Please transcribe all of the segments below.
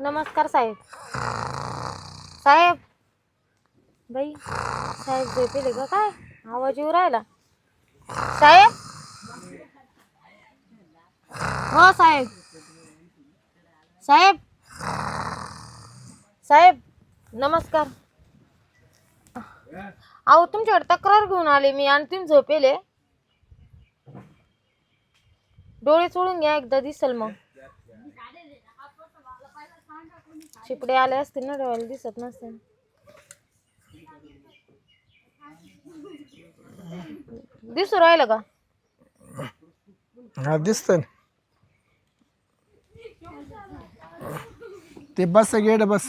नमस्कार साहेब। साहेब, बाई, साहेब झोपेले का काय? आवाज़ येऊ राहिला? साहेब? हो साहेब. साहेब? साहेब, नमस्कार. अहो तुमच्याकडे तक्रार घेऊन आले मी आणि तुम्ही झोपेले. डोळे चोळून घ्या एकदा दिसल मग. चिपडे आले असतील ना डोळ्याला दिसत नसते दिसू राहिलं का? हा ते बस गेट बस.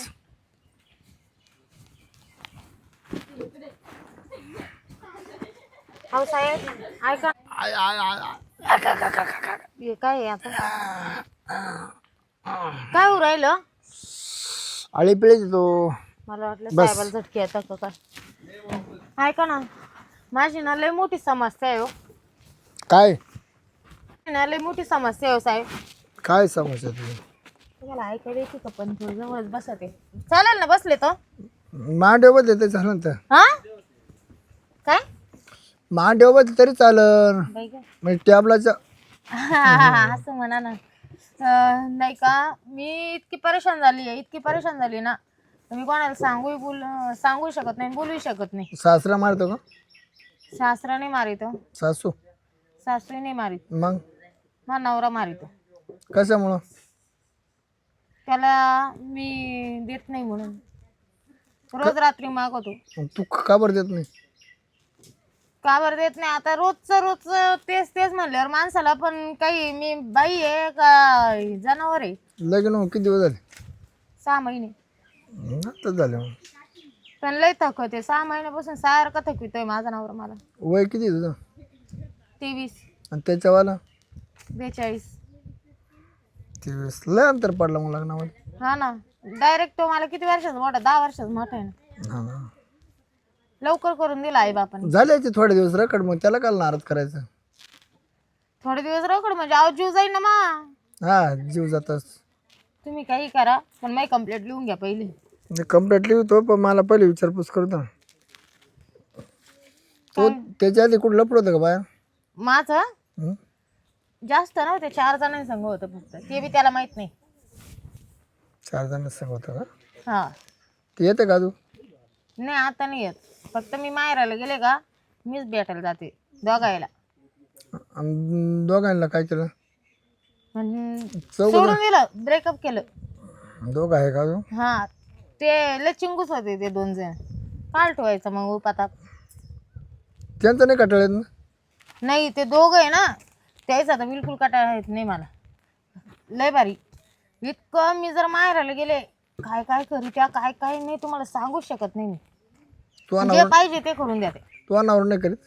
अहो साहेब ऐका. आय, आय, आय, आय. हे काय आहे आता? काय होऊ राहिलं? आळी पिळेच तो. मला वाटलं बस. साहेबाला झटके येतात का काय? ऐका ना. माझी ना लय मोठी समस्या आहे हो. काय? माझी ना लय मोठी समस्या आहे हो साहेब. काय समस्या तुझी? तुम्हाला ऐकायला येते का पण थोडं जवळच बसत चालेल ना बसले तर. मांडेवर देते चालन तर. हा? काय? मांडेवर तरी चालन. बाई म्हणजे टॅबलाच्या असं म्हणा ना. अं, नाही का मी इतकी परेशान झाली आहे इतकी परेशान झाली ना. तर मी कोणाला सांगू बोल सांगू शकत नाही बोलू शकत नाही. सासरा मारतो का? सासरा नाही मारितो सासू? सासरी नाही मारित. मग? माझा नवरा मारितो कशामुळं? त्याला मी देत नाही म्हणून. रोज रात्री मागवतो. मग तू का बरं देत नाही? का बरं देत नाही. आता रोजचं रोजचं तेच तेच म्हणल्यावर माणसाला पण काही मी बाई आहे का जनावर आहे? लग्न होऊन किती दिवस झाले? सहा महिने. आता झाले मग. पण लय थकवते सहा महिन्यापासून सारखं थकवितोय माझा नवरा मला. वय किती तुझं? तेवीस. आणि त्याच्यावाला? बेचाळीस. तेवीस. लय अंतर पडलं मग लग्नामध्ये. हा ना. डायरेक्ट तो मला किती वर्षाचा मोठा? दहा वर्षाचा मोठा आहे ना. हा ना. लवकर करून दिला आई बापाने. झाले याचे थोडे दिवस रकड मग त्याला काल नाराज करायचं. थोडे दिवस रोकड म्हणजे आव जीव जाईल ना मा. हा जीव जातच तुम्ही काही करा पण माझी कंप्लेंट लिहून घ्या पहिली. मी कंप्लेंट लिहितो पण मला पहिले विचारपूस करतो ना तो त्याच्या आधी कुठं लपड होतं का बाया? माझं? हं? जास्त नव्हते चार जणांनी संघ होतं फक्त. ते बी त्याला माहीत नाही. चार जण संग होतं का? हा. ते येतं का तू नाही आता नाही येत. फक्त मी माहेराला गेले का मीच भेटायला जाते दोघायला. दोघांना काय केलं? म्हणजे सोडून दिलं ब्रेकअप केलं. दोघं आहे का तू हा ते लय चिंगूस होते ते दोन जण. काल ठेवायचं मग उपातात त्यांचं नाही कटाळ येत ना? नाही ते दोघं आहे ना त्याच आता बिलकुल कटाळा येत नाही मला. लय भारी. इतकं मी जर माहेराला गेले काय काय करू त्या काय काय नाही तुम्हाला सांगूच शकत नाही मी. तू जे पाहिजे ते करून द्या ते. तू अनावर नाही करीत?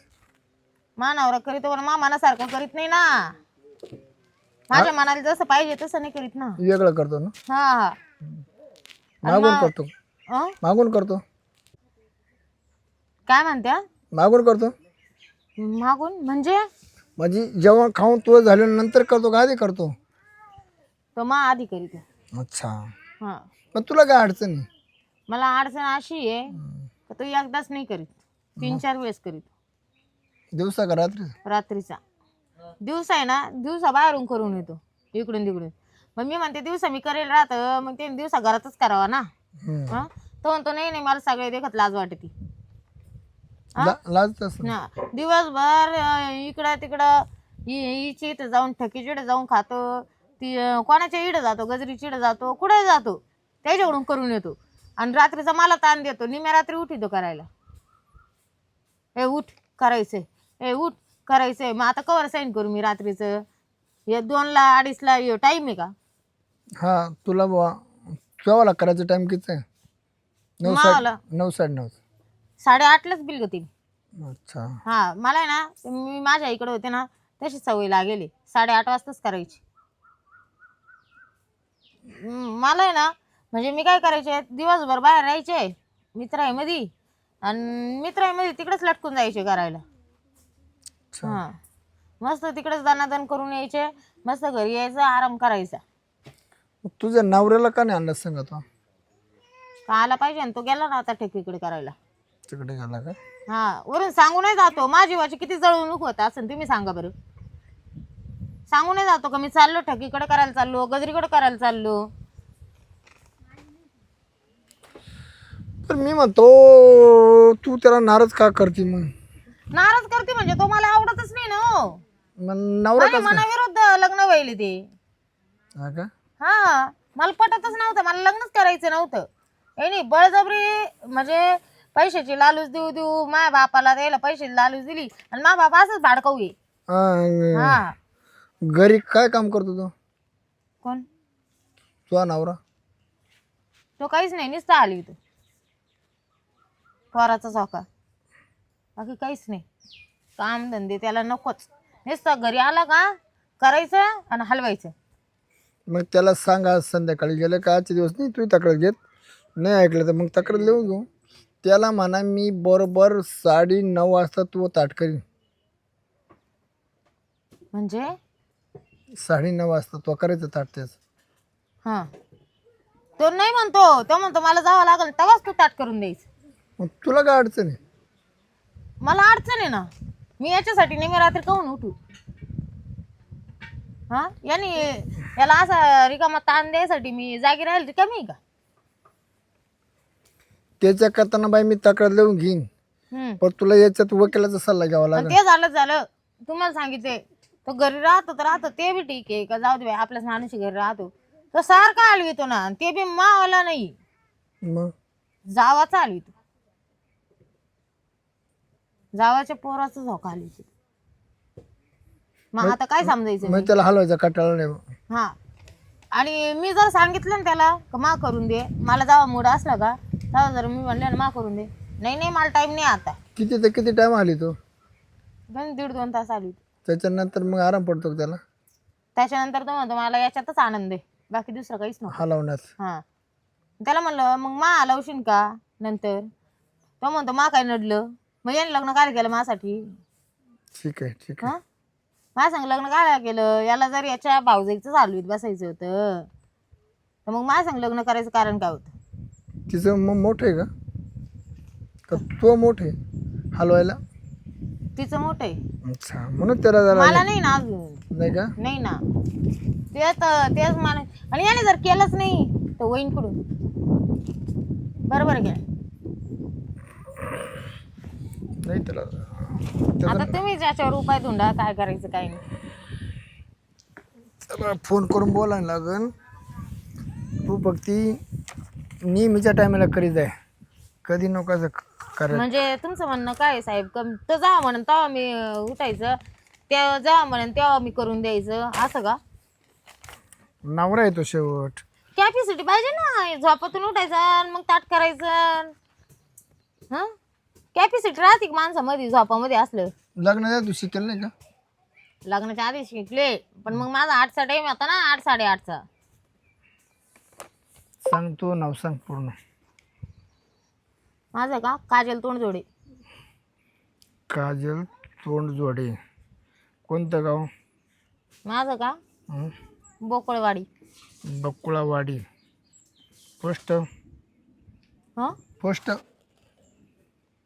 मानावर करीत पण मा मनासारखं करीत नाही ना. माझ्या मनाला जसं पाहिजे तसं नाही करीत ना. वेगळं करतो ना? हा. हा मागून करतो. अं? मागून करतो. काय म्हणत्या? मागून करतो. मागून? म्हणजे? म्हणजे जेव्हा खाऊन तू झाल्यानंतर करतो का आधी करतो? तो मा आधी करीत अच्छा. हा. पण तुला काय अडचण आहे? मला अडचण अशी आहे का तो एकदाच नाही करीत. तीन चार वेळेस करीत. दिवसा का रात्री? रात्रीचा. दिवसा आहे ना दिवसा बाहेरून करून येतो इकडून तिकडून. मग मी म्हणते दिवसा मी करेल राहतं मग ते दिवसा घरातच करावा ना. हम्म. हा? तो म्हणतो नाही नाही मला सगळे देखत लाज वाटते. ला- लाजत असं ना दिवसभर अं, इकडं तिकडं हि- हिची इथं जाऊन ठकीच्या जाऊन खातो. ती अं, कोणाच्या इडं जातो गजरीच्या इडं जातो कुठे जातो त्याच्याकडून करून येतो. आणि रात्रीचा मला ताण देतो. निम्या रात्री उठितो करायला. ए उठ करायचंय. ए उठ करायचंय. मग आता कवर साईन करू मी रात्रीचं? हे दोनला अडीचला टाईम आहे का? हा तुला बुवा केव्हाला करायचं टाइम किती आहे? नऊ साडे मला? नऊ साडे नऊ. साडेआठलाच बिल होती अच्छा. हा मला आहे ना मी माझ्या इकडे होते ना तशी सवय लागेली. साडेआठ वाजताच करायची. हम्म, मला आहे ना म्हणजे मी काय करायचे? दिवसभर बाहेर राहायचे मित्र आहे मधी आणि मित्र आहे मध्ये तिकडेच लटकून जायचे करायला अच्छा. हा. मस्त तिकडेच दानादान करून यायचे मस्त घरी यायचं आराम करायचा. मग तुझ्या नवऱ्याला का नाही आणलं सांगा तो का आला पाहिजे आणि तो गेला ना आता ठेकीकडे करायला. तिकडे गेला का? हा. वरून सांगूनही जातो. माझी जीवाची किती जळवणूक होत असं तुम्ही सांगा बरं. सांगूनही जातो का मी चाललो ठकीकडे करायला चाललो गजरीकडे करायला चाललो? तर मी म्हणतो तू त्याला नाराज का करते मग? नाराज करते म्हणजे तो मला आवडतच नाही ना हो. मग नवरा माझ्या मनाविरुद्ध लग्न व्हायले ते. हा का? हा मला पटतच नव्हतं मला लग्नच करायचं नव्हतं. हे नाही बळजबरी म्हणजे पैशाची लालूच देऊ देऊ माझ्या बापाला द्यायला पैशाची लालूच दिली आणि माझा बाप असंच भाडकाऊ आहे. हा, हा. घरी काय काम करतो तो? कोण? तुझा नवरा? तो काहीच नाही नुसता आली तू. पोराचा चौका बाकी काहीच नाही. काम धंदे त्याला नकोच. नुसतं घरी आला का करायचं आणि हलवायचं. मग त्याला सांगा संध्याकाळी गेलं का? आजचे दिवस नाही तू तक्रार घेत? नाही ऐकलं तर मग तक्रार लिहून घेऊ. त्याला म्हणा मी बरोबर साडे नऊ वाजता तू ताट करीन. म्हणजे? साडे नऊ वाजता तो करायचं ताट त्याच. हा. तो नाही म्हणतो. तो म्हणतो मला जावं लागेल तेव्हाच तू ताट करून द्यायचं. मग तुला काय अडचण आहे? मला अडचण आहे ना. मी याच्यासाठी नेहमी रात्री काहून उठू? हा? याने याला असा रिकामा ताण द्यायसाठी मी जागी राहील रिकामी आहे का? त्याच्या करताना बाई मी तक्रार लिहून घेईन. हम्म. पण तुला याच्यात वकिलाचा सल्ला घ्यावा आणि लागेल. ते झालं झालं. तुम्हाला सांगितले तो घरी राहतो तर राहतो ते बी ठीक आहे का? जाऊ दे बाई आपल्याच माणूस घरी राहतो. तो सारखा हलवितो ना आणि ते बी मावाला नाही. मग? जावाचा हलवितो जावाच्या पोराचा झोका हलवितो मग आता काय समजायचं मग त्याला हलवायचा कटाळा नाही हा. आणि मी जर सांगितलं ना त्याला का मा करून दे. मला जावा मूड असला का? तेव्हा जर मी म्हणले ना मा करून दे. नाही नाही मला टाइम नाही आता. किती ते किती टाइम आली तो? दोन दीड दोन तास आली त्याच्यानंतर मग आराम पडतो का त्याला? त्याच्यानंतर तो म्हणतो मला याच्यातच आनंद आहे. बाकी दुसरं काहीच नको. हलवण्यात. हा. त्याला म्हणलं मग मा लावशील का नंतर? तो म्हणतो मा काय नडलं? मग याने लग्न काय केलं माझ्यासाठी? ठीक आहे ठीक आहे. हा? माझ्या संग लग्न काय केलं? याला जर याच्या भाऊजाईचं चालवीत बसायचं होतं तर मग माझ्या संग लग्न करायचं कारण काय होतं? तिचं मग मोठं आहे का? का तो मोठे हलवायला? तिचं मोठं आहे. अच्छा म्हणून त्याला जरा मला नाही ना अजून. नाही का? नाही ना. तेच तेच मला आणि याने जर केलंच नाही तर होईन कुठून? बरोबर आहे की नाही? त्याला. आता तुम्ही ज्याच्यावर उपाय धुंडा काय करायचं काय नाही. त्याला फोन करून बोलायला लागन. तू फक्त नेहमीच्या टायमाला करीत आहे. कधी नको असं म्हणजे तुमचं म्हणणं काय आहे साहेब? कम तर जा म्हणून तेव्हा मी अं, उठायचं. तेव्हा जा म्हणून तेव्हा मी करून द्यायचं. असं का? नवरा येतो शेवट. कॅपॅसिटी पाहिजे ना झोपातून उठायचं आणि मग ताट करायचं. हा? कॅपॅसिटी राहते का माणसामध्ये झोपामध्ये असलं. लग्नाच्या तू शिकेल नाही का? लग्नाच्या आधी शिकले. पण मग माझा आठचा टाइम होता ना आठ साडेआठचा. सांग तू नाव सांग पूर्ण. माझं का? काजल तोंडजोडे. काजल तोंड जोडे कोणतं गाव? माझं का? हं? बोकळवाडी. बकुळावाडी. पोस्ट? हं? पोस्ट?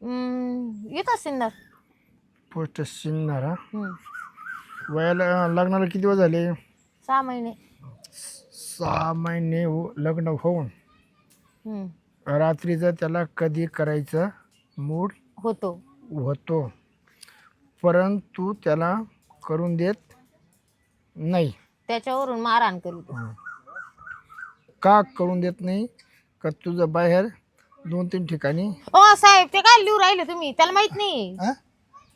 हम्म, येतात सिन्नर पोस्ट सिन्नर हा. वयाला लग्नाला किती वेळ झाले? सहा महिने. सहा महिने हो- लग्न होऊन. हम्म. रात्रीचं त्याला कधी करायचं? मूड? होतो. होतो. परंतु त्याला करून देत नाही. त्याच्यावरून मारहाण करीत का करून देत नाही? का तुझं बाहेर दोन तीन ठिकाणी. ओ साहेब ते काय लिहू राहिले तुम्ही? त्याला माहीत नाही. हा?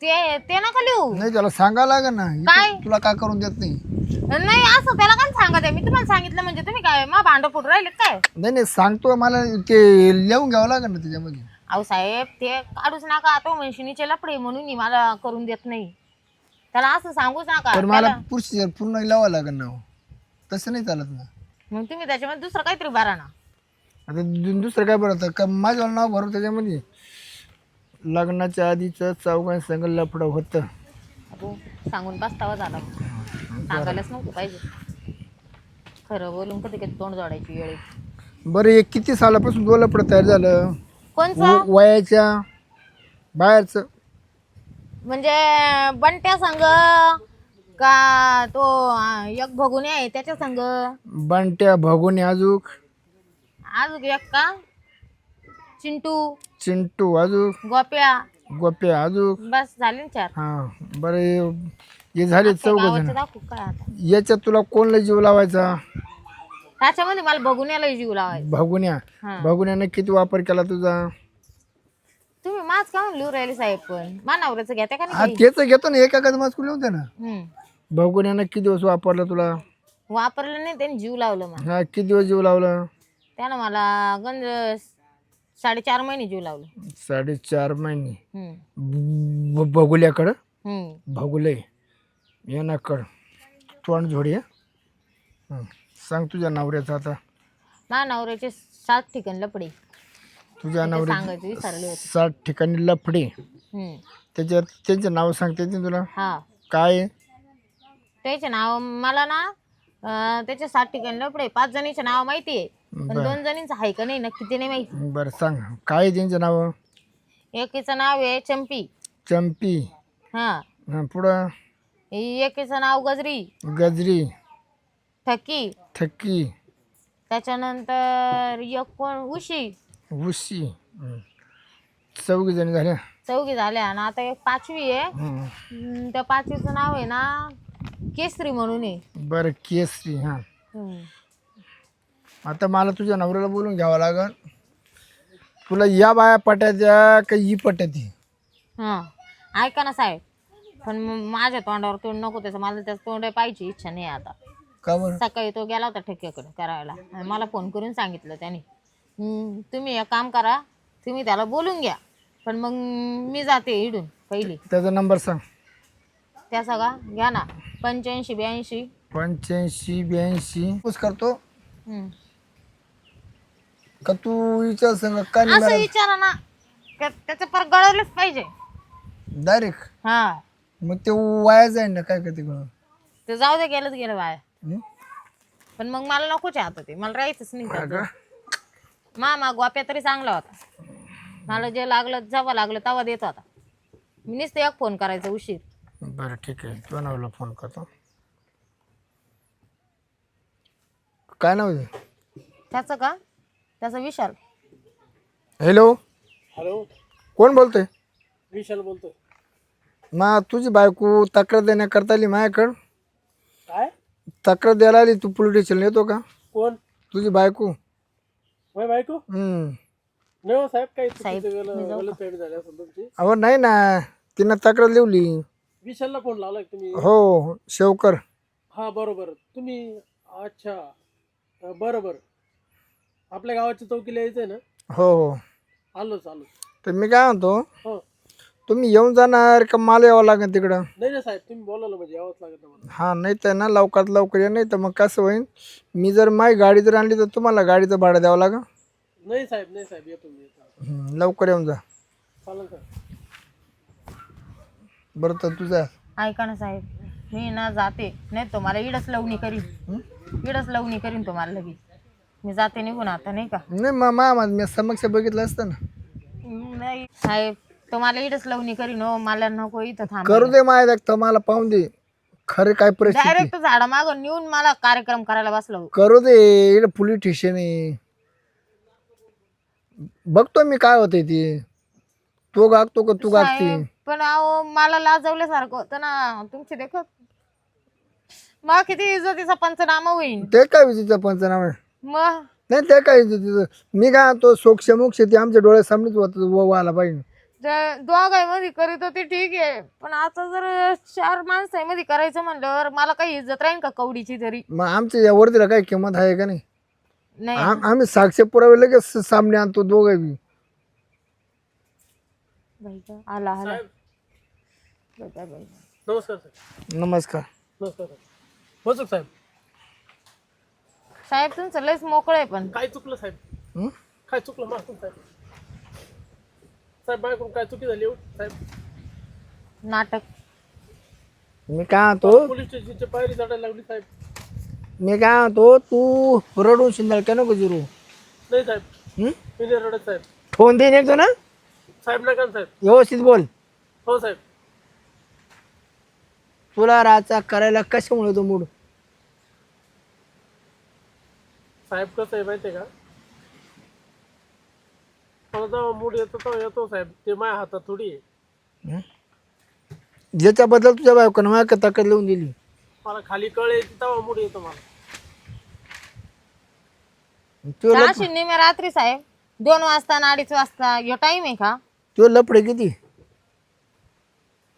ते ते नका लिहू. नाही त्याला सांगायला लागेल ना. इथं काय? तुला का करून देत नाही. नाही असं त्याला काय सांगत आहे? मी तुम्हाला सांगितलं म्हणजे तुम्ही काय मा भांड फुटू राहिले काय? नाही नाही सांगतो मला. ते लिहून घ्यावं लागेल ना त्याच्यामध्ये. अहो साहेब ते काढूच नका. तो मशिनीचे लपडे म्हणून मला करून देत नाही. त्याला असं सांगूच नका. पण मला त्याला- पुरुष पूर्ण लावावं लागेल ना हो. तसं नाही चालत ना. मग तुम्ही त्याच्यामध्ये दुसरं काहीतरी भरा ना. आता दु- दुसरं काय बरं होतं? का माझं नाव भरू त्याच्यामध्ये. लग्नाच्या आधीचं चौघां संग लफडं होतं. अगो सांगून पस्तावा झाला. सांगायलाच नव्हतं पाहिजे. खरं बोलून कधी कधी तोंड जोडायची वेळ येते. बरं हे किती सालापासून तुला लपड तयार झालं? कोणचं? व- वयाच्या बाहेरचं. म्हणजे बंट्या संघ का तो अं, एक भगुनी आहे त्याच्या संघ बंट्या भगोनी अजूक अजून एक का? चिंटू चिंटू अजूक गोप्या. गोप्या अजूक बस झाले ना चार. हा बरं हे- हे झाले चौघ जण. गावाचं दाखवू काय आता? याच्यात तुला कोणला जीव लावायचा? त्याच्यामध्ये मला बघुन्याला जीव लावायचा. भगुन्या हा. भगुन्याने किती वापर केला तुझा? तुम्ही माझ का लिहू राहिले साहेब पण. मानावरच घेता का हा नाही तेच घेतो ना एका कदमात कुठे होते ना. हम्म. भगुन्यानं किती दिवस वापरला तुला? वापरलं नाही त्यांनी जीव लावलं हा किती दिवस जीव लावला? त्यानं मला गंज साडेचार महिने जीव लावलं. साडेचार महिने. हम्म. ब- बगुल्याकडं? हम्म. भगुले येणाकड तोंड जोडी हं? हं. सांग तुझ्या नवऱ्याचं आता. माझ्या नवऱ्याचे सात ठिकाण लपडे तुझ्या नवऱ्या सांगायचं विसरले होते. सात ठिकाणी लफडे. हम्म. त्याच्यात त्यांचे नाव सांगता तुला? हा. काय आहे? त्याचे नाव मला ना अं, त्याचे सात ठिकाणी लपडे पाच जणीचे नाव माहिती आहे पण दोन जणींचं आहे का नाही नक्की ते नाही माहिती. बरं सांग. काय आहे त्यांचे नाव? एकीचं नाव आहे चंपी. चंपी. हा. हं, पुढं? एकीचं नाव गजरी. गजरी. ठकी. थक्की त्याच्यानंतर एक कोण? उशी. उशी. चौघी जणी झाल्या. चौघी झाल्या आणि आता एक पाचवी आहे. हं. त्या पाचवीचं नाव आहे ना केसरी म्हणून आहे. बरं केसरी हां. हम्म. आता मला तुझ्या नवऱ्याला बोलून घ्यावं लागल. तुला या बाया पटायच्या का ही पटायची हा. ऐका ना साहेब पण मग माझ्या तोंडावर तोंड नको त्याचं. मला त्याचं तोंड पाहिजे इच्छा नाही आता. का बरं? सकाळी तो गेला होता ठेक्याकडे करायला. आणि मला फोन करून सांगितलं त्याने. हम्म, तुम्ही एक काम करा तुम्ही त्याला बोलून घ्या. पण मग मी जाते इडून पहिली. त्याचा नंबर सांग. त्या सगळा घ्या ना. पंच्याऐंशी ब्याऐंशी. पंच्याऐंशी ब्याऐंशी. पूस करतो. हम्म. का तू विचार सांग का असं विचारा ना. त्या- त्याचं पर गळवलंच पाहिजे. डायरेक्ट हा. मग ते वाया जाईल ना काय करते तिकडं? ते जाऊ दे गेलंच गेलं बाय हं? पण मग मला नकोच आहे आता ते. मला राहायचंच नाही का? त्यात. ग? मामा गोप्या तरी चांगला होता. मला जे लागलं जेव्हा लागलं तेव्हा देत होता मी नुसतं एक फोन करायचा उशीर. बरं ठीक आहे. तुझ्या नवऱ्याला फोन करतो. काय नाव आहे? त्याचं का? त्याचा विशाल. हॅलो हॅलो कोण बोलतोय? विशाल बोलतोय. मग तुझी बायको तक्रार देण्याकरता आली माझ्याकडं काय? तक्रार द्यायला आली तू पोलीस स्टेशनला येतो का? कोण? तुझी बायको? होय बायको? हम्म. नाही हो साहेब काही साहेब, चुकीचं मी गेलं जाऊ मला पेड झाली असेल तुमची. अहो नाही ना तिनं तक्रार लिवली विशालला फोन लावलाय का तुम्ही? हो शेवकर. हा बरोबर. तुम्ही अच्छा. अं, बरं बरं आपल्या गावाच्या चौकीला यायचंय ना? हो हो. आलोच आलोच तर मी काय म्हणतो हो. तुम्ही येऊन जाणार का मला यावं लागेल तिकडं? नाही ना साहेब तुम्ही बोलावलं म्हणजे यावंच लागत ना मला. हां नाही तर ना लवकरात लवकर या नाही तर मग कसं होईल मी जर माझी गाडी जर आणली तर तुम्हाला गाडीचं भाडं द्यावं लागेल? नाही साहेब नाही साहेब येतो मी येतो. हं, लवकर येऊन जा. चालेल सर बरं तर तुझा ऐका ना साहेब मी ना जाते. नाही तुम्हाला इडच लवणी करीन. इडच लवणी करीन तुम्हाला लगेच. मी जाते निघून आता नाही का? नाही मग मा मी समक्ष बघितलं असतं ना. नाही. साहेब तुम्हाला इडच लवणी करीन हो. मला नको इथं थांब करू दे माझ्या तर मला पाहून दे. खरं काय परिस्थिती? डायरेक्ट झाडा मागून नेऊन मला कार्यक्रम करायला बसलो. करू दे इकडे पोलीस स्टेशन आहे. बघतो मी काय होतंय ते. तो गागतो का तू गागती? साहेब, पण अहो मला लाजवल्यासारखं होतं ना. तुमची देखत. मग किती इज्जतीचा पंचनामा होईल ते काय विजेचं पंचनामा? मग? नाही ते काय मी काय तो सोक्ष मोक्ष ते आमच्या डोळ्यासामनेच होत व्हायला पाहिजे. दोघांमध्ये करीत होती ठीक आहे पण आता जर चार माणसांमध्ये करायचं म्हणल्यावर मला काही इज्जत राहील का कवडीची तरी? मग आमच्या या वर्दीला काय किंमत आहे का नाही? नाही. आम- आम्ही साक्ष पुरावे लगेच सामने आणतो दोघं बी. बाई गं, आला आला. साहेब. बाई, बाई, बाई. नमस्कार साहेब. नमस्कार. नमस्कार साहेब. पोचक साहेब. साहेब तुमचं लयच मोकळं आहे पण. काय चुकलं साहेब? हं? काय चुकलं मागून साहेब? साहेब बायकडून काय चुकी झाली हो साहेब? नाटक. मी काय म्हणतो? पोलीस स्टेशनची पायरी चढायला लागली साहेब. मी काय म्हणतो तू रडून शिंदाल का नको जिरू. नाही साहेब. हं? मी नाही रडत साहेब. फोन देईन येतो ना. साहेब नका ना साहेब. व्यवस्थित बोल. हो साहेब. तुला राचा करायला कशामुळे तो मूड? साहेब कसं आहे माहिती आहे का? मला जेव्हा मूड येतो तेव्हा येतो साहेब. ते माझ्या हातात थोडी आहे. ज्याच्याबद्दल तुझ्या बायकोनं माझ्या ताकद लिहून दिली? मला खाली कळ येते तेव्हा मूड येतो मला. तो लप सहाशे निम्या रात्री साहेब. दोन वाजता आणि अडीच वाजता. ह्यो टाइम आहे का? तो लपडे किती?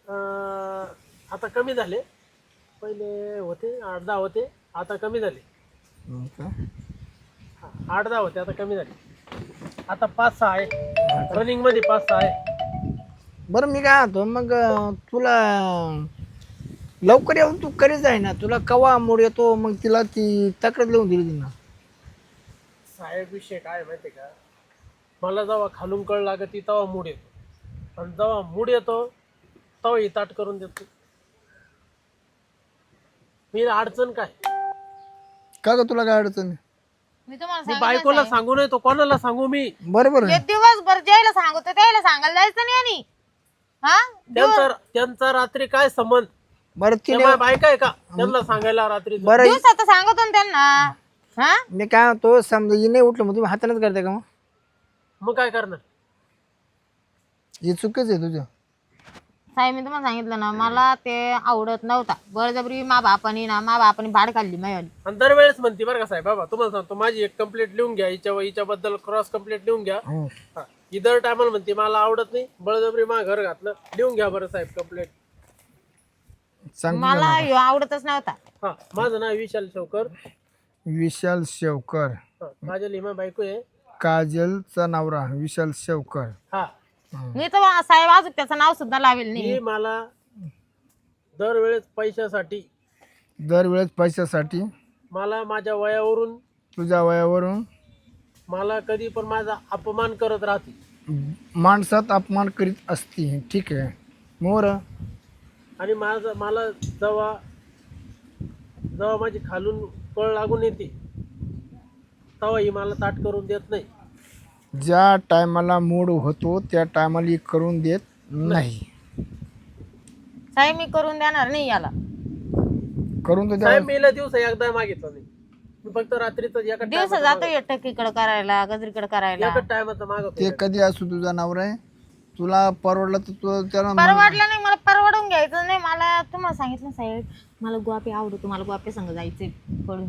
अं, आता कमी झाले. पहिले होते आठ दहा होते. आता कमी झाले. हा, आठ दहा होते आता कमी झाले. आता पाच सहा आहे. रनिंगमध्ये पाच सहा आहे. बरं मी काय म्हणतो मग अं, तुला लवकर येऊन तू करीत आहे ना. तुला कवा मूड येतो मग तिला ती तक्रार लिहून दिली तिनं साहेब विषय काय माहिती का? मला जेव्हा खालून कळ लागत तेव्हा मूड येतो. आणि जेव्हा मूड येतो तेव्हा ही ताट करून देतो. मी अडचण काय? का ग तुला काय अडचण आहे? मी तुम्हाला मी सांगितलं बायकोला सांगू नये तो कोणाला सांगू मी? बरोबर एक दिवसभर ज्याला सांगतो त्याला सांगायला जायचं नाही आणि. हा? त्यांचा त्यांचा रात्री काय संबंध? बरं त्या तिने माझ्या बायका आहे का? त्यांना सांगायला रात्री बरं दिवसात सांगतो ना त्यांना. हा? मी काय म्हणतो समजा ही नाही उठलं मग तुम्ही हातानेच करते का मग? मग काय करणार? हे चुकीच आहे तुझं. साहेब मी तुम्हाला सांगितलं ना मला ते आवडत नव्हता. बळजबरी मा बापानी ना मा बापानी भाड काढली माझ्यावाली आणि दरवेळेस म्हणते बरं का साहेब बाबा तुम्हाला सांगतो माझी एक कंप्लेंट लिहून घ्या हिच्या हिच्याबद्दल क्रॉस कंप्लेंट लिहून घ्या. हो. हा. ही दर टायमाला म्हणते मला आवडत नाही बळजबरी मा घर घातलं लिहून घ्या बरं साहेब कंप्लेंट सांग मला ह्यो आवडतच नव्हता. हा माझं नाव विशाल शवकर. विशाल शेवकर. हा, काजल हिमा बायको आहे. काजलचा नवरा विशाल शेवकर. हा. मी तर साहेब अजून त्याचं नाव सुद्धा लावेल नाही. ही मला दरवेळेस पैशासाठी दरवेळेस पैशासाठी. मला माझ्या वयावरून तुझ्या वयावरून. मला कधी पण माझा अपमान करत राहते माणसात अपमान करीत असती. ठीक आहे. मोर. आणि माझं मला जेव्हा जेव्हा माझी खालून कळ लागून येते तेव्हा ही मला ताट करून देत नाही. ज्या टायमाला मूड होतो त्या टायमाला करून देत नाही. साहेब मी करून देणार नाही याला. करून तर द्या साहेब मी दिवस एकदा मागितलं नाही. मी फक्त रात्रीच एका दिवस जातो टक्कीकडे करायला गजरीकडे करायला. एका टायमाचं मागवतो. ते कधी असू तुझा नवरा आहे? तुला परवडलं तर तू त्याला परवडलं नाही मला परवडून घ्यायचं नाही. मला तुम्हाला सांगितलं साहेब मला गुवापी आवडतो मला गुवापी संग जायचे पडून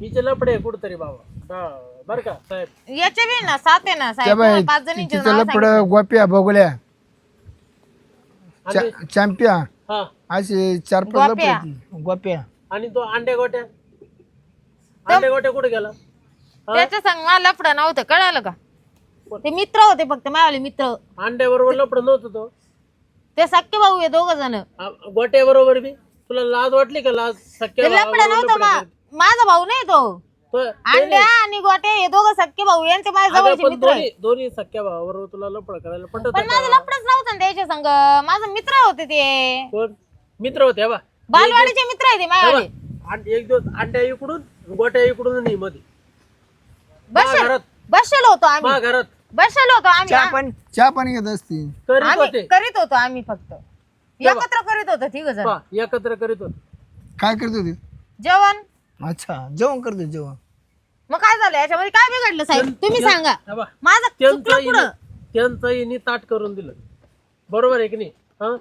हिचे लपडे कुठतरी बाबा. हा. बर का साहेब? याचे बी ना सात आहे ना त्या साहेब बाई तुम्हाला पाच जणींचे तिचं नाव लपड गोप्या बगोल्या. आणि? चॅम्पिया हा. असे चार पाच गोप्या. लपड गोप्या. आणि तो अंडे गोट्या? अंडे गोट्या कुठे गेला? हा? त्याच्या संग मला लफड नव्हतं कळालं का? ते मित्र होते फक्त माझ्यावाले मित्र. अंड्या बरोबर लपड नव्हतं तो? ते सख्खे भाऊ आहे दोघ जण. आ- गोट्या बरोबर बी? तुला लाज वाटली का लाज? सख्या ते लफड भावाबरोबर नव्हतं लफडं मा- करते? माझा भाऊ नाही तो. तो- अंड्या आणि गोटे हे दोघं सख्खे भाऊ यांचे माझ्या अगं, जवळचे पण मित्र आहे दोन्ही दोन्ही सख्या भावाबरोबर तुला लपड करायला पण माझं लफडच नव्हतं ना त्याच्या संग. माझं मित्र होते ते. कोण? मित्र होते बा बालवाडीचे मित्र आहे ते माझ्यावाले. आण- एक दिवस अंड्या इकडून गोट्या इकडून नाही मध्ये बसेल. घरात बसेल होतो आम्ही. घरात बसेल होतो आम्ही चहा पाणी चहा पाणी घेत असती. करीत आम्ही होते. करीत होतो आम्ही फक्त. एकत्र करीत होतो तिघ जण. एकत्र करीत होते. काय करत होती? जेवण. अच्छा जेवण करतो जेवण. मग काय झालं? याच्यामध्ये काय बिघडलं साहेब? तुम्ही सांगा. हा बा. माझं त्यांचं चुकलं पुढं हिने- त्यांचं हिने ताट करून दिलं. बरोबर आहे की नाही? हा?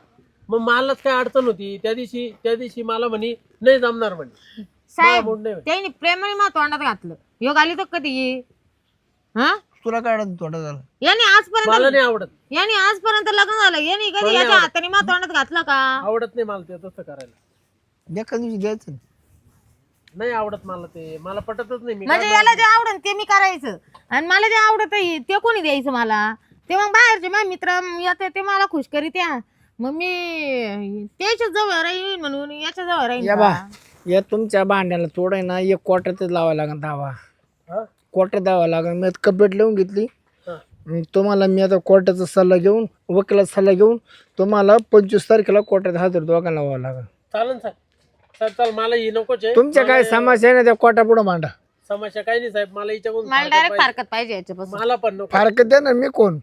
मग मलाच काय अडचण होती? त्या दिवशी त्या दिवशी मला म्हणे नाही जमणार म्हणे. साहेब नाही म्हणे. त्यांनी प्रेमाने मा तोंडात घातलं. योग आली तर कधी हा? तुला काय अडचण? तोंडात झालं याने आजपर्यंत मला नाही आवडत. याने आजपर्यंत लग्न झालं. याने कधी याच्या हाताने मा तोंडात घातलं का? आवडत नाही मला ते तसं करायला. एका दिवशी द्यायचं नाही आवडत मला ते. मला पटतच नाही मी म्हणजे याला जे आवडत ते मी करायचं. आणि मला जे आवडत ते कोणी द्यायचं मला? ते मग बाहेरचे माझे मित्र येते ते मला खुश करीत या. मग मी त्याच्याजवळ राहीन म्हणून याच्या जवळ राहीन या का? बा या तुमच्या भांड्याला तोडाय ना एक क्वार्टरच लावायला लागेल धावा हा? क्वार्टर द्यावा लागेल. मी आता कंप्लेंट लिहून घेतली. हा. मग तुम्हाला मी आता कोर्टाचा सल्ला घेऊन वकिलाचा सल्ला घेऊन तुम्हाला पंचवीस तारखेला कोर्टात हजर दोघांना व्हावं लागेल. चालेल साहेब. चाल मला ही नकोच आहे तुमच्या काय समस्या आहे ना त्या कोटा पुढं मांडा. समस्या काही नाही साहेब मला हिच्याकडून मला फारकत डायरेक्ट पाहिजे. फारकत पाहिजे याच्यापासून. मला पण नको. फारकत द्या ना मी कोण?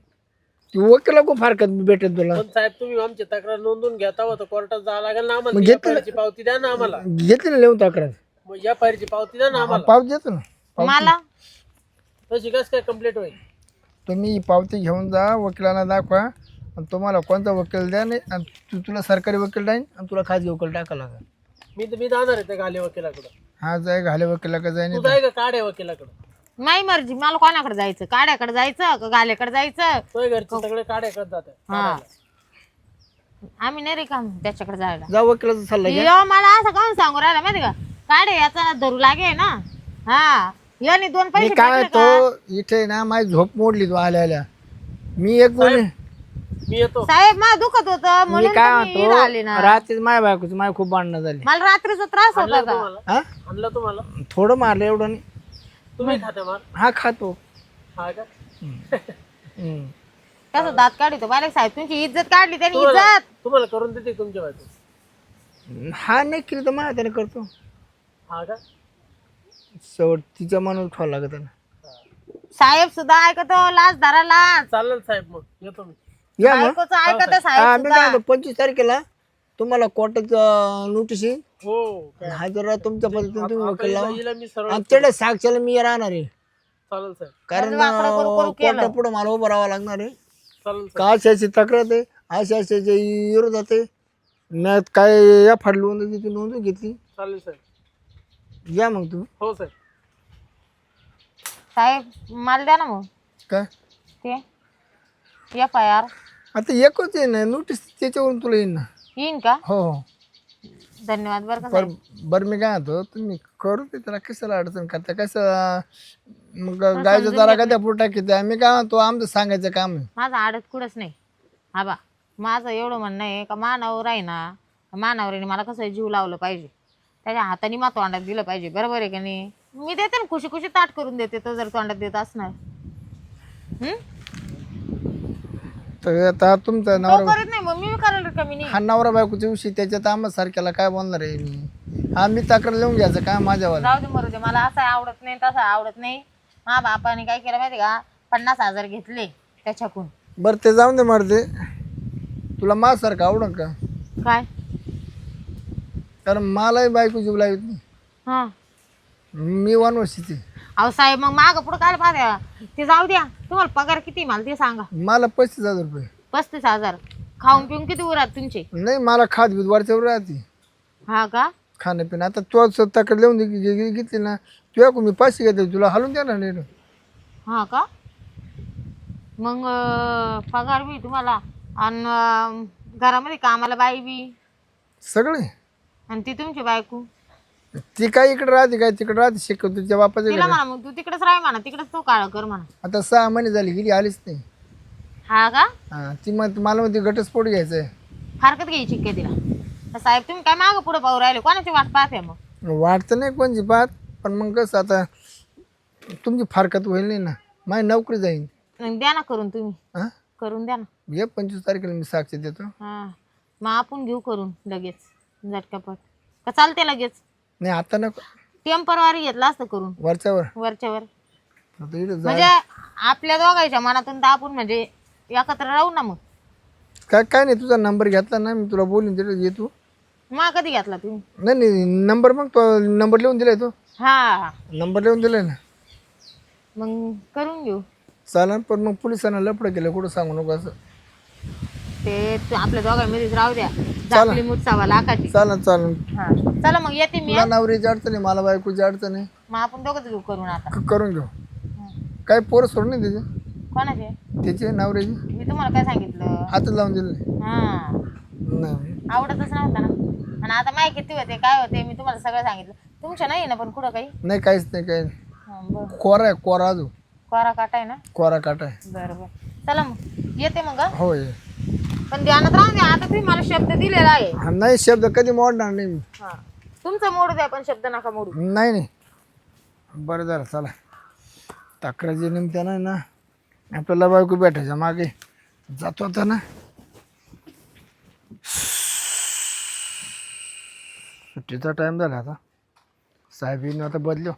ती वकील को फारकत भेटेल तुला? पण साहेब तुम्ही आमची तक्रार नोंदून घेता होता कोर्टात जावं लागेल ना आम्हाला. ती घेतलं. पावती द्या ना आम्हाला. घेतली ना लिहून तक्रार? मग या फायरची पावती द्या ना आम्हाला. पावती देतो ना मला? तशी कस काय कंप्लीट होईल? तुम्ही ही पावती घेऊन जा वकिलांना दाखवा. आणि तुम्हाला कोणता वकील द्या नाही आणि तू तुला सरकारी वकील राहील आणि तुला खाजगी वकील टाका लागेल. मी मी जाणार आहे त्या गाले वकिलाकडं. हा जाय घाले वकिला का जाय तू जाय का काढे वकिलाकडं? नाही मर्जी मला कोणाकडे जायचं? काड्याकडे जायचं का गाल्याकडे जायचं? तो घरचे सगळे काढे करत जाते हा. आम्ही नाही रे काम त्याच्याकडे जायला. जा वकिलाचा सल्ला घ्या. यो मला असं काऊन सांगू राहिला माहिती का? काढे याचा धरू लागे ना. हा. याने दोन मी पैसे काय का? तो इथे ना माझी झोप मोडली तू आल्या आल्या मी एक कोणी मी येतो. साहेब मला दुखत होत. मी म्हणून काय तर मी इकडं आले म्हणतो ना. रात्रीच माझ्या बायकोची माझी खूप भांडणं झाली. मला रात्रीचा त्रास होता आणलं का तुम्हाला? हा? आणलं तुम्हाला? थोडं मारलं एवढं नाही. तुम्ही खाते मार. हा खातो. हा का? हम्म. कसं दात काढतो. बालक साहेब तुमची इज्जत काढली त्यांनी तुम्हाला इज्जत. तुम्हाला करून देते तुमच्या बायको. हा नाही केली तर माझ्या त्याने करतो. हा का? शेवट तिच्या मनावर ठेवावं लागत साहेब सुद्धा ऐकतो लाज धरा लाज. चालेल साहेब मग. येतो मी. या मग. बायकोचं ऐकत हा, साहेब मी काय म्हणतो पंचवीस तारखेला तुम्हाला कोर्टाचं नोटीस येईल. हो काय? हजर तुमच्या पद्धतीने तुम्ही वकील लावा. हिला- मी सरळ आणि तेवढ्या साक्षाला मी राहणार आहे. चालेल साहेब. कारण वाकडं करू- करू केलं. कोर्टा पुढे मला उभं राहावं लागणार आहे. चालेल साहेब. का अशी अशी तक्रार आहे? अशी अशी अशी विरोधात आहे. मी काय या फाडली होती ती नोंदून घेतली चालेल साहेब. या मग तुम्ही. हो साहेब. साहेब मला द्या ना मग. काय? ते. एफ आय आर आता एकच आहे ना नोटीस त्याच्यावरून तुला येईन ना. येईन का? हो. हो धन्यवाद बरं का बर साहेब. बरं मी काय म्हणतो तुम्ही करू ते त्याला कशाला अडचण करता कसं मग गायचं जरा का त्या पुढे टाकी मी काय म्हणतो आमचं सांगायचं काम आहे. माझं आडत कुठंच नाही. हा बा माझं एवढं म्हणणं आहे का मानावर आहे ना मानावरीने मला कसं जीव लावलं पाहिजे. त्याच्या हाताने मा तोंडात दिलं पाहिजे. बरोबर आहे का नाही? मी देते ना खुशी खुशी ताट करून देते तो जर तोंडात देत असणार. हम्म? तर आता तुमचा तो नवरा करत नाही मग मी कमी नाही. हा नवरा बायकोच्या विषयी त्याच्यात आम्हा सारख्याला काय बोलणार आहे मी? हा मी तक्रार लिहून घ्यायचं काय माझ्यावर? जाऊ दे मरू दे मला असं आवडत नाही तसं आवडत नाही. मा बापाने काय केलं माहिती का? पन्नास हजार घेतले त्याच्याकडून. बरं ते जाऊन दे मरते तुला माझ्यासारखं आवडं का? काय? कारण मलाही बायको जीव लावित नाही. हा. मी वनवशीची अहो साहेब मग माग पुढं काय पाहत्या ते जाऊ द्या. तुम्हाला पगार किती मला ते सांगा. मला पस्तीस हजार रुपये. पस्तीस हजार. खाऊन पिऊन किती उरात तुमचे? नाही मला खात बीत वरच्यावर राहते. हा का? खाणं पिणं आता तू तक्रार लिहून दे- घे- घे- घेतली ना तुझ्या मी पैसे घेते तुला हलून द्या ना नाही हा का? मग अं, पगार बी तुम्हाला आणि अं, घरामध्ये कामाला बाई बी? सगळे. आणि ती तुमची बायको? ती काय इकडे राहते काय तिकडे राहते शिकवतो तुझ्या बापाच्या तिला घरी. म्हणा मग तू तिकडेच राह म्हणा तिकडेच तो काळ कर म्हणा. आता सहा महिने झाली गेली आलीच नाही. हा का? हा ती मग मला म्हणते घटस्फोट घ्यायचा आहे फारकत घ्यायची काय तिला? तर साहेब तुम्ही काय मागं पुढे पाहू राहिले? कोणाची वाट पाहते मग? वाटतं नाही कोणची बात पण मग कसं आता तुमची फारकत होईल नाही ना. माझी नोकरी जाईन. मग द्या ना करून तुम्ही. हां? करून द्या ना. ये पंचवीस तारखेला मी साक्षी देतो. हा. मग आपण घेऊ करून लगेच झटकापट. का चालते लगेच? नाही आता नको. टेम्परवारी घेतला असतं करून. वरच्यावर. वरच्यावर. आता जा. म्हणजे आपल्या दोघांच्या मनातून तर आपण म्हणजे एकत्र राहू ना मग. काय काय नाही तुझा नंबर घेतला ना मी तुला बोलून तिथे ये तू. मग कधी घेतला तुम्ही नाही नाही नंबर मग तो नंबर लिहून दिलाय तो. हा. नंबर लिहून दिलाय ना. मग करून घेऊ. चालन पण मग पोलिसांना लपडं केलं कुठं सांगू नको असं. ते तू आपल्या दोघांमध्येच राहू द्या. झापली मुठसावा लाखाची. चालन चालन हा. चला मग येते मी. तुला नवरीची अडचण आहे मला बायकोची अडचण आहे. मग आपण दोघंच घेऊ करून आता. क- करून घेऊ. काय पोरं सोड नाही त्याचे कोणाचे? त्याचे नवऱ्याची मी तुम्हाला काय सांगितलं? हातात लावून दिले. हा. नाही. आवडतच नव्हता ना. आणि आता माय किती होते काय होते मी तुम्हाला सगळं सांगितलं. तुमच्या नाही ना पण कुठं काही? नाही काहीच नाही काही नाही. हा, बरं. कोरा आहे कोरा अजून. कोरा काटा आहे ना? कोरा काटा आहे. बरं बरं. चला मग. येते मग हं? होय पण ध्यानात राहू द्या. आता तुम्ही मला शब्द दिलेला आहे. हा, नाही शब्द कधी मोडणार नाही मी. हा. तुमचा मोडू द्या पण शब्द नका मोडू. नाही नाही. बरं झालं चला. तक्रारच्या निमित्तानं ना आपल्याला बायको भेटायच्या मागे जातो आता ना. सुट्टीचा टाईम झाला आता. साहेबीनं आता बदलो.